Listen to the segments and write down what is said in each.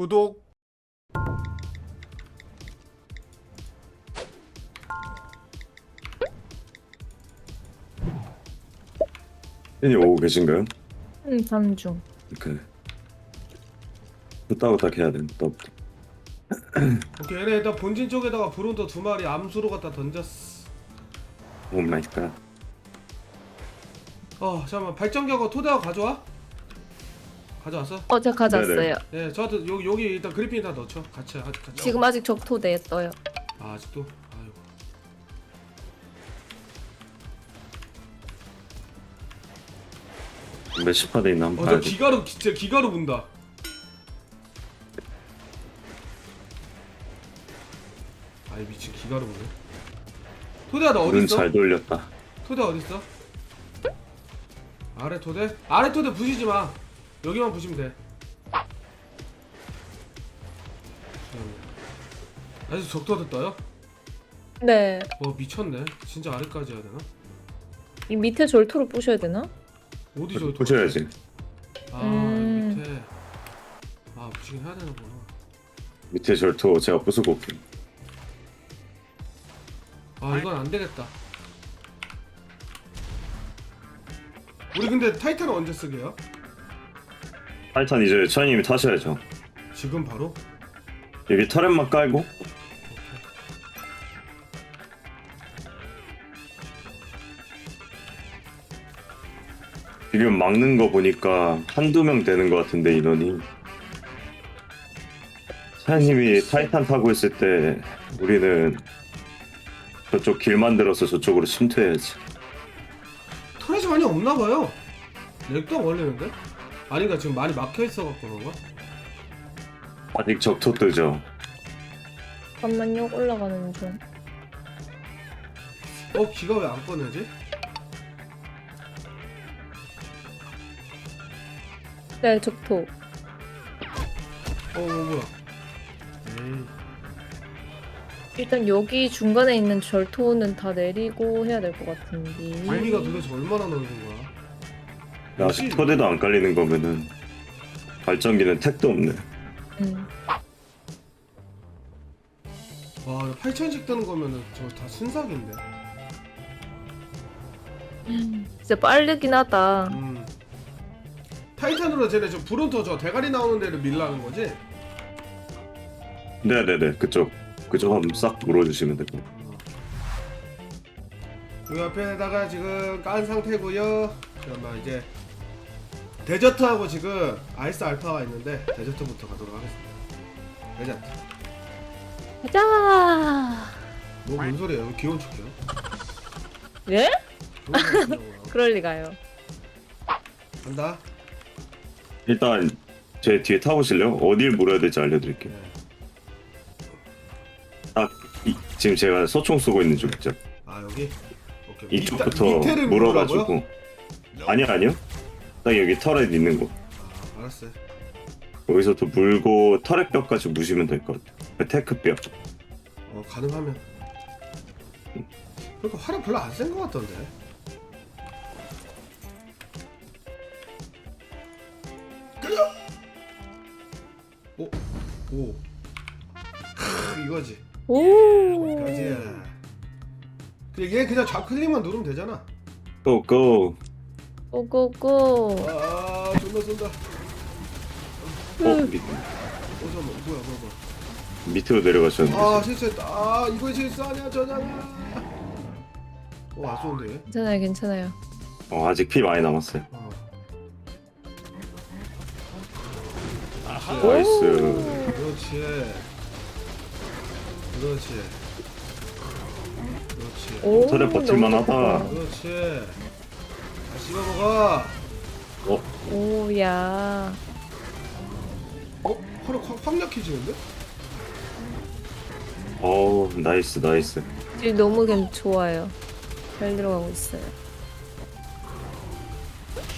구독. 팬이 오고 계신가요? 응, 잠중. 오케이. 후딱후딱 해야 돼. 또 오케이 얘네 일단 본진 쪽에다가 브론더 두 마리 암수로 갖다 던졌어. 오 마이 갓. 어 잠깐만 발전기하고 토대하고 가져와. 가져왔어? 어, 제가 가져왔어요. 네네. 네 저한테 여기 여기 일단 그리핀 다 넣죠. 같이 같이 같이. 지금 아직 적토대에 떠요. 아 아직도. 아이고. 몇십 파대 있나 한번 어 저 봐야지. 기가로 진짜 기가로 분다. 아이 미친 기가로 부네. 토대야 너 어디 눈 있어? 잘 돌렸다. 토대 어디 있어? 아래 토대? 아래 토대 부시지 마. 여기만 부시면 돼. 아직 적토대 떠요? 네. 와 미쳤네. 진짜 아래까지 해야 되나? 이 밑에 절토로 부셔야 되나? 어디 저 보셔야지. 아 음. 밑에. 아 부시긴 해야 되는구나. 밑에 절토 제가 부수고 올게요. 아 이건 안 되겠다. 우리 근데 타이탄은 언제 쓰게요? 타이탄 이제 차이님이 타셔야죠. 지금 바로? 여기 터렛만 깔고 지금 막는 거 보니까 한두 명 되는 것 같은데 인원이 차이님이 타이탄 타고 있을 때 우리는 저쪽 길 만들어서 저쪽으로 침투해야지 터렛이 많이 없나 봐요. 렉도 안 걸리는데? 아닌가 지금 많이 막혀 있어 갖고 그런가? 아직 적토 뜨죠 잠깐만요. 올라가는 중. 어 기가 왜 안 꺼내지? 네, 적토. 어, 어 뭐야? 에이 일단 여기 중간에 있는 절토는 다 내리고 해야 될 것 같은데. 발미가 도대체 얼마나 넣는 거야? 아직 토대도 안 깔리는 거면은 발전기는 택도 없네 음. 와 8천씩 뜨는 거면은 저 다 순삭인데. 진짜 빠르긴 하다. 음. 타이탄으로 쟤네 저 브론터 저 대가리 나오는 데를 밀라는 거지? 네네네 그쪽 그쪽 한번 싹 물어주시면 되고 그 옆에다가 지금 깐 상태고요. 그러면 이제 데저트하고 지금 아이스 알파가 있는데 데저트부터 가도록 하겠습니다. 데저트. 가자. 뭐뭔 소리야? 왜 귀여운 척해요? 예? 그럴 리가요. 간다. 일단 제 뒤에 타보실래요? 어딜 물어야 될지 알려드릴게요. 네. 딱 이, 지금 제가 소총 쏘고 있는 쪽 있죠. 아 여기. 오케이. 이쪽부터 밑에를 물어가지고 물으라고요? 아니요 아니요. 딱 여기 터렛 있는 곳 아, 알았어요. 거기서부터 물고 터렛 뼈까지 무시면 될 것 같아요. 그 테크 뼈. 어 가능하면. 그러니까 화력 별로 안 센 것 같던데. 끌려. 오, 오. 크, 이거지. 오. 이거지. 그얘 그냥 좌클릭만 누르면 되잖아. 고 고. 고고고. 아, 존나 쏜다. 어 밑, 어 잠깐만, 뭐야, 뭐야, 뭐야. 밑으로 내려가셨는데. 아 실수했다. 아 이거 실수 아니야 저장아. 어 안 쏘는데. 괜찮아요, 괜찮아요. 어, 아직 피 많이 남았어요. 어. 나이스. 그렇지. 그렇지. 그렇지. 오. 터렛 버틸만 너무 하다. 그렇지. 다 씹어 먹어. 어 오야. 어? 화력 확, 확 약해지는데? 어 나이스 나이스. 지금 너무 괜 좋아요. 잘 들어가고 있어요.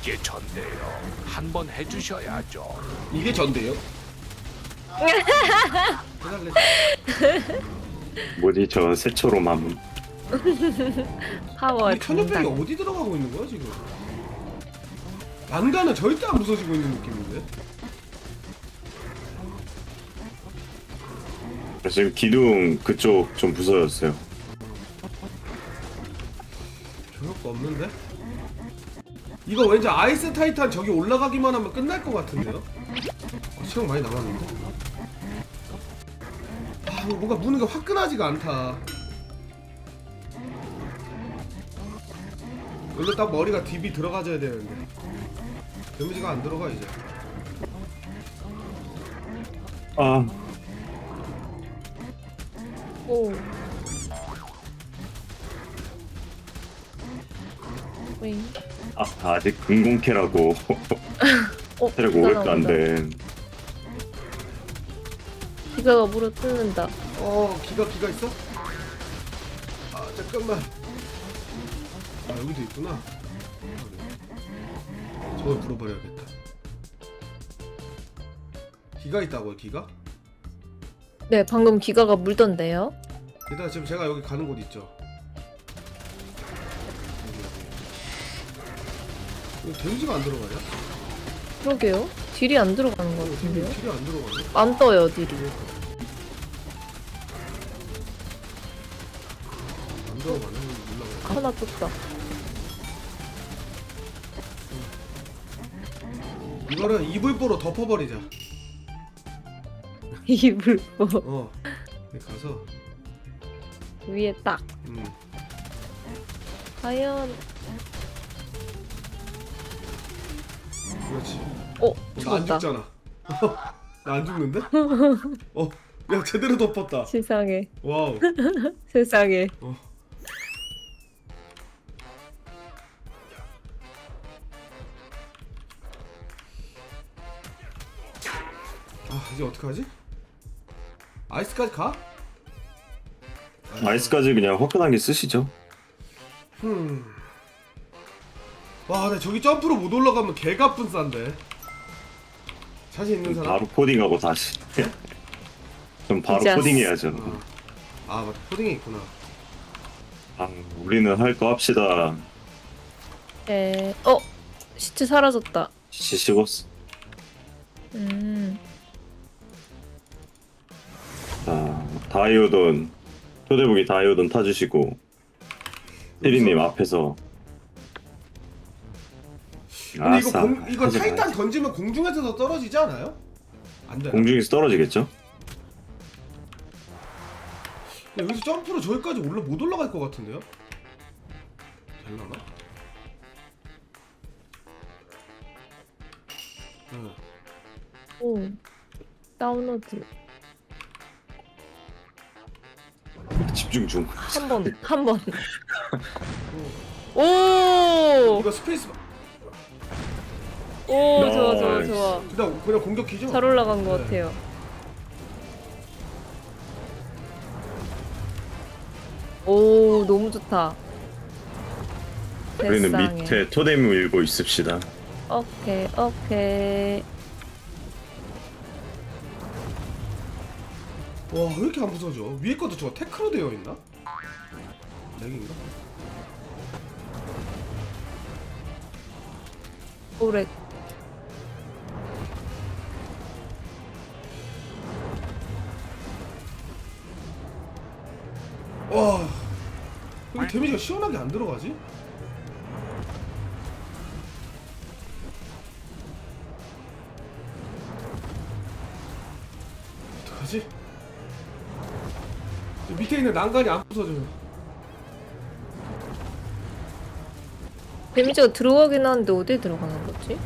이게 전데요. 한번 해주셔야죠. 이게 전데요? 뭐지 저 새초로 맘. 파워 이 천연병이 당당. 어디 들어가고 있는 거야 지금? 난간은 절대 안 부서지고 있는 느낌인데? 지금 기둥 그쪽 좀 부서졌어요. 별거 없는데? 이거 왠지 아이스 타이탄 저기 올라가기만 하면 끝날 것 같은데요? 아, 시간 많이 남았는데? 아 뭔가 무는 게 화끈하지가 않다 여기로 딱 머리가 딥이 들어가줘야 되는데 데미지가 안 들어가 이제 아, 오. 윙. 아 아직 금공캐라고 어, 체력 비가 500도 안 나온다. 돼. 비가 물어 뜯는다. 어 기가 기가 있어? 아 잠깐만 아 여기도 있구나 저걸 물어버려야겠다 기가 있다고요 기가? 네, 방금 기가가 물던데요. 일단 지금 제가 여기 가는 곳 있죠 여기, 여기. 이거 데미지가 안 들어가냐? 그러게요. 딜이 안 들어가는 것 어, 같은데요. 딜이 안 들어가네 안 떠요, 딜이. 안 들어가네 하나 떴다. 이거는 이불보로 덮어버리자 이불 뭐 어 여기 가서 위에 딱. 음. 과연 그렇지 어 나 안 죽었다. 죽잖아. 나 안 죽는데? 어, 야 제대로 덮었다. 세상에 와우. 세상에. 어. 이제 어떡하지? 아이스까지 가? 아이스까지 그냥 화끈하게 쓰시죠. 흠. 와, 근데 저기 점프로 못 올라가면 개가뿐 싼데. 자신 있는 사람? 바로 코딩하고 다시. 좀 바로 코딩해야죠. 어. 아, 맞다. 코딩이 있구나. 아, 우리는 할 거 합시다. 에, 어 시체 사라졌다. 시시고스. 음, 다이오돈 초대북이 다이오돈 타주시고 피리님 앞에서. 근데 이거 아싸, 공, 이거 하지 타이탄 말자. 던지면 공중에서도 떨어지지 않아요? 안 돼. 공중에서 떨어지겠죠? 여기서 점프로 저기까지 올라 못 올라갈 것 같은데요? 될라나? 응. 오 다운로드 집중 중. 한 번, 한 번. 오, 이거 스페이스 오, 좋아, 좋아. 좋아. 그냥 그냥 공격 기죠? 잘 올라간 것 네. 같아요. 오, 너무 좋다. 우리는 세상에. 밑에 토대미 밀고 있읍시다. 오케이, 오케이. 와, 왜 이렇게 안 부서져? 위에 것도 저거 테크로 되어 있나? 렉인가? 오래. 와, 여기 데미지가 시원하게 안 들어가지? 어떡하지? 저 밑에 있는 난간이 안 부서져요. 데미지가 들어가긴 하는데 어디에 들어가는 거지?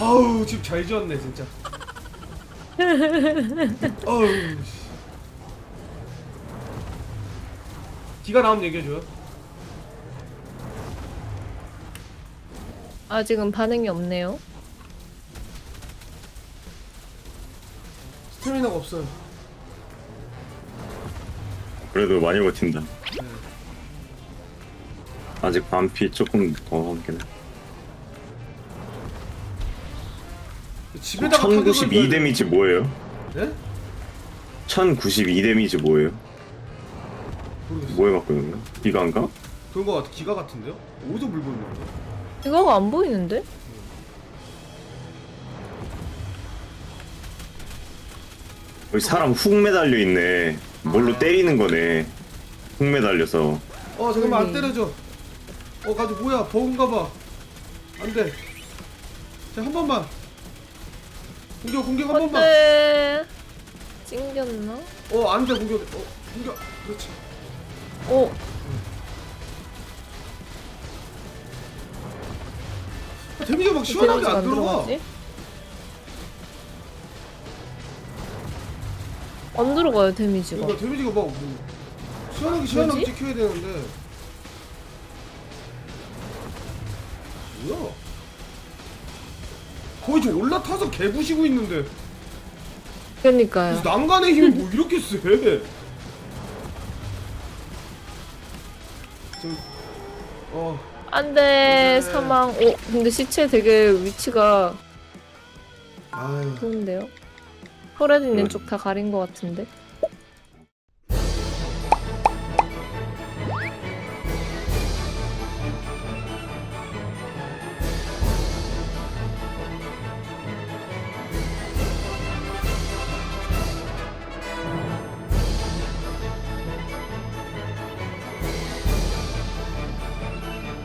아우 집 잘 지었네 진짜. 아우. 씨. 기가 나오면 얘기해줘요. 아직은 반응이 없네요. 스태미나가 없어요. 그래도 많이 버틴다. 네. 아직 반피 조금 더 하긴 해. 집에다가 1092 데미지 뭐예요? 네? 1092 데미지 뭐예요? 모르겠어. 뭐에 맞고 있는 거야? 비가인가? 그 그런 거 같아 기가 같은데요? 어디서 물고 있는 거야? 이거가 안 보이는데? 여기 사람 훅 매달려 있네. 뭘로 때리는 거네. 훅 매달려서. 어 잠깐만 안 음. 때려줘 어 가지 뭐야 버금가 봐 안돼 자한 번만 공격 공격 한 번만 안돼. 찡겼나? 어 안돼 공격 어 공격 그렇지 어. 데미지가 막 시원하게 데미지가 안 들어가 들어가지? 안 들어가요 데미지가. 그러니까 데미지가 막 뭐, 시원하게 시원하게 뭐지? 찍혀야 되는데 뭐야 거의 저 올라타서 개부시고 있는데 그러니까요. 난간의 힘이 뭐 이렇게 세 저, 어, 안돼 네. 사망. 오 근데 시체 되게 위치가 아유, 좋은데요? 혈액 있는 음. 쪽다 가린 것 같은데.